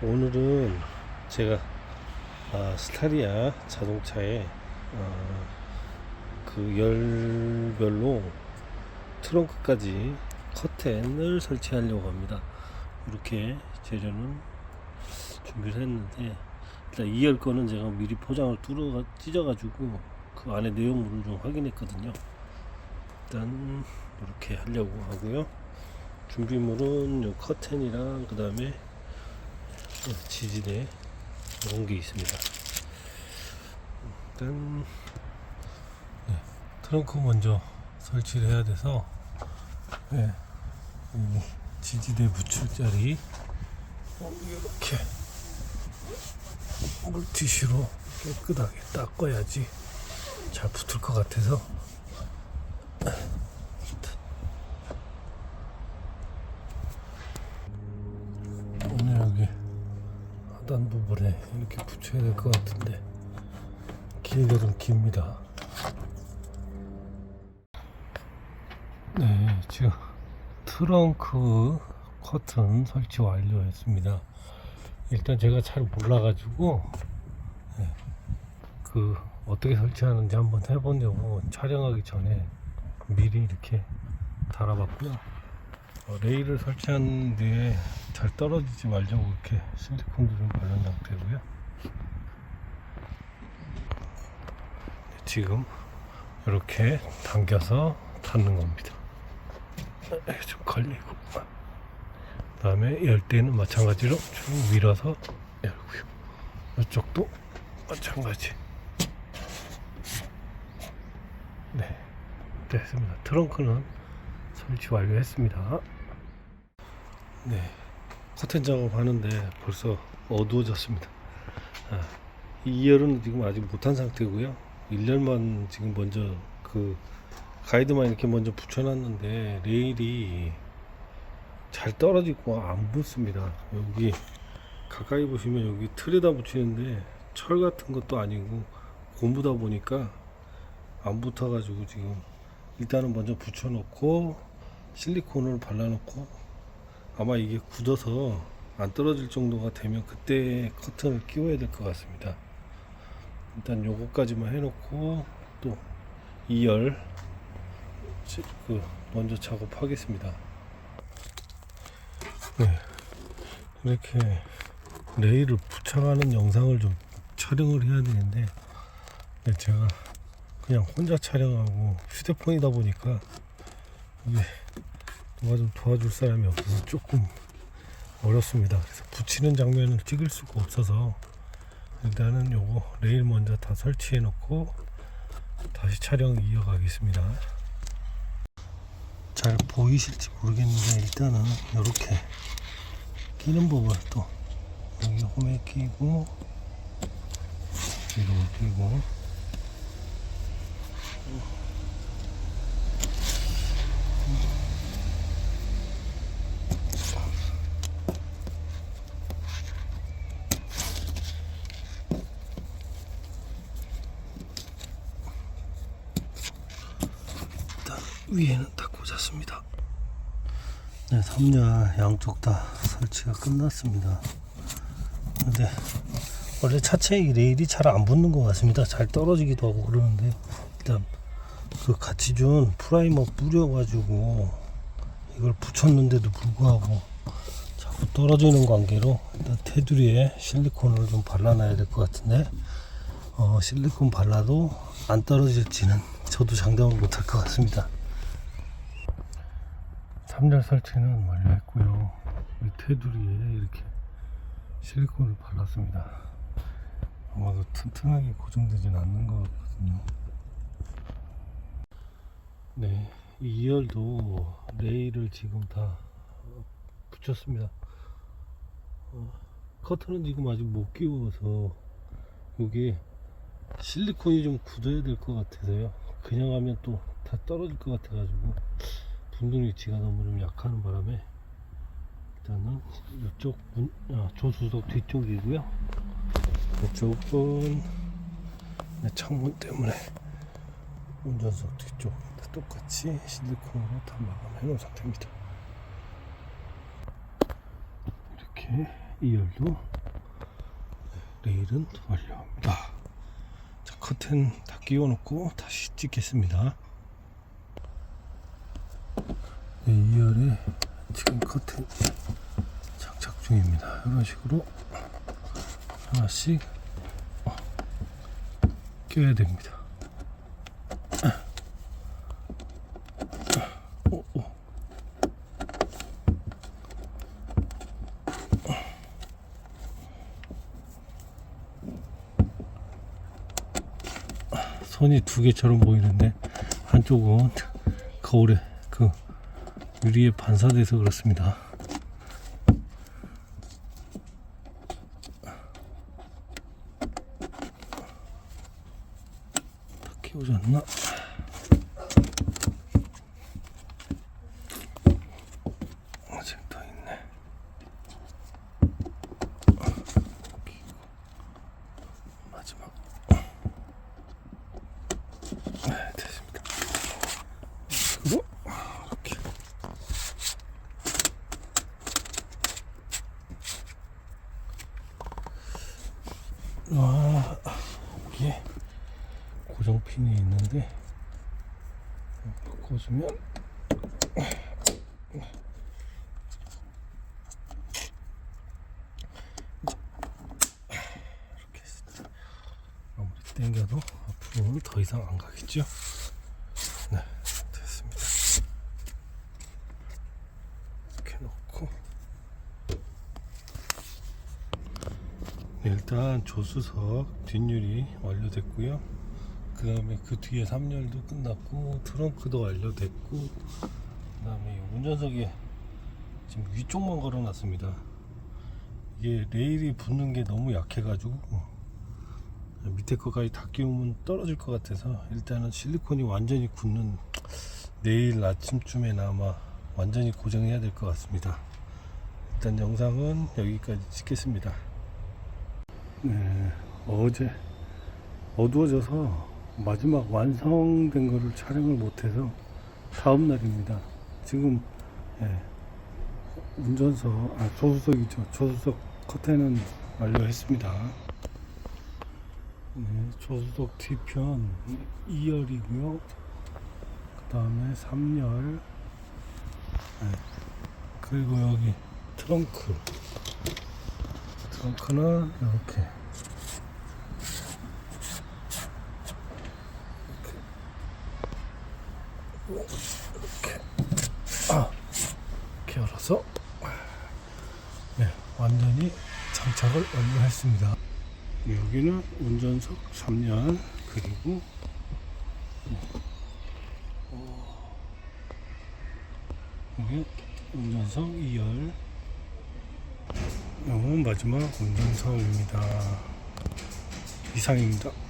오늘은 제가 아, 스타리아 자동차에 어, 그 열별로 트렁크까지 커튼을 설치하려고 합니다. 이렇게 재료는 준비를 했는데 일단 2열 거는 제가 미리 포장을 뚫어 찢어가지고 그 안에 내용물을 좀 확인했거든요. 일단 이렇게 하려고 하고요. 준비물은 요 커튼이랑 그 다음에 지지대 이런 게 있습니다. 일단 네, 트렁크 먼저 설치를 해야 돼서 네, 이 지지대 붙일 자리 어, 이렇게 물티슈로 깨끗하게 닦아야지 잘 붙을 것 같아서 오늘 여기 하단 부분에 이렇게 붙여야 될 것 같은데 길이가 좀 깁니다. 네, 지금 트렁크 커튼 설치 완료했습니다. 일단 제가 잘 몰라 가지고 네, 그 어떻게 설치하는지 한번 해보려고 촬영하기 전에 미리 이렇게 달아봤고요. 어, 레일을 설치한 뒤에 잘 떨어지지 말자고 이렇게 실리콘도 좀 바른 상태고요. 지금 이렇게 당겨서 닫는 겁니다. 에, 좀 걸리고. 그 다음에 열 때는 마찬가지로 쭉 밀어서 열고요. 이쪽도 마찬가지. 네, 됐습니다. 트렁크는 설치 완료했습니다. 네, 커튼 작업하는데 벌써 어두워졌습니다. 아, 이 2열은 지금 아직 못한 상태고요. 1열만 지금 먼저 그 가이드만 이렇게 먼저 붙여놨는데 레일이 잘 떨어지고 안 붙습니다. 여기 가까이 보시면 여기 틀에다 붙이는데 철 같은 것도 아니고 고무다 보니까 안 붙어가지고 지금 일단은 먼저 붙여놓고 실리콘을 발라놓고 아마 이게 굳어서 안 떨어질 정도가 되면 그때 커튼을 끼워야 될 것 같습니다. 일단 요거까지만 해놓고 또 2열 그 먼저 작업하겠습니다. 네, 이렇게 레일을 붙여가는 영상을 좀 촬영을 해야 되는데 네, 제가 그냥 혼자 촬영하고 휴대폰이다 보니까 이게 누가 좀 도와줄 사람이 없어서 조금 어렵습니다. 그래서 붙이는 장면을 찍을 수가 없어서 일단은 요거 레일 먼저 다 설치해 놓고 다시 촬영 이어가겠습니다. 잘 보이실지 모르겠는데 일단은 이렇게 끼는 법을 또 여기 홈에 끼고 뒤로 끼고 위에는 다 꽂았습니다. 네, 3열 양쪽 다 설치가 끝났습니다. 근데 원래 차체 이 레일이 잘 안 붙는 것 같습니다. 잘 떨어지기도 하고 그러는데 일단 그 같이 준 프라이머 뿌려가지고 이걸 붙였는데도 불구하고 자꾸 떨어지는 관계로 일단 테두리에 실리콘을 좀 발라놔야 될 것 같은데 어, 실리콘 발라도 안 떨어질지는 저도 장담을 못할 것 같습니다. 3열 설치는 완료했고요. 이 테두리에 이렇게 실리콘을 발랐습니다. 아마도 튼튼하게 고정되진 않는 것 같거든요. 네, 2열도 레일을 지금 다 붙였습니다. 어, 커튼은 지금 아직 못 끼워서 이게 실리콘이 좀 굳어야 될 것 같아서요. 그냥 하면 또 다 떨어질 것 같아가지고 분등 위치가 너무 좀 약하는 바람에 일단은 이쪽 문, 아, 조수석 뒤쪽이고요. 이쪽은 네, 창문 때문에 운전석 뒤쪽 똑같이 실리콘으로 다 마감해 놓은 상태입니다. 이렇게 2열도 네, 레일은 완료합니다. 자, 커튼 다 끼워놓고 다시 찍겠습니다. 네, 2열에 지금 커튼 장착 중입니다. 이런 식으로 하나씩 어, 껴야 됩니다. 오, 오. 손이 두 개처럼 보이는데 한쪽은 거울에 그 유리에 반사돼서 그렇습니다. 다 키워졌나? 아직 더 있네. 마지막. 네, 됐습니다. 그리고 이렇게. 아, 여기에 고정핀이 있는데 바꿔주면 이렇게 했습니다. 아무리 당겨도 앞으로는 더 이상 안 가겠죠? 네, 됐습니다. 이렇게 놓고 네, 일단 조수석 뒷유리 완료됐고요. 그 다음에 그 뒤에 3열도 끝났고 트렁크도 완료됐고 그 다음에 운전석에 지금 위쪽만 걸어놨습니다. 이게 레일이 붙는 게 너무 약해가지고 밑에 거까지 다 끼우면 떨어질 것 같아서 일단은 실리콘이 완전히 굳는 내일 아침쯤에나 아마 완전히 고정해야 될 것 같습니다. 일단 영상은 여기까지 찍겠습니다. 네, 어제 어두워져서 마지막 완성된 거를 촬영을 못해서 다음 날입니다. 지금 예, 운전석, 아 조수석이죠. 조수석 커튼은 완료했습니다. 네, 조수석 뒤편 2열이고요. 그 다음에 3열. 네, 그리고 여기 트렁크. 트렁크는 이렇게. 이렇게. 아, 이렇게 열어서. 네, 완전히 장착을 완료했습니다. 여기는 운전석 3년 그리고 어, 여기 운전석 2열 마지막 운전석입니다. 이상입니다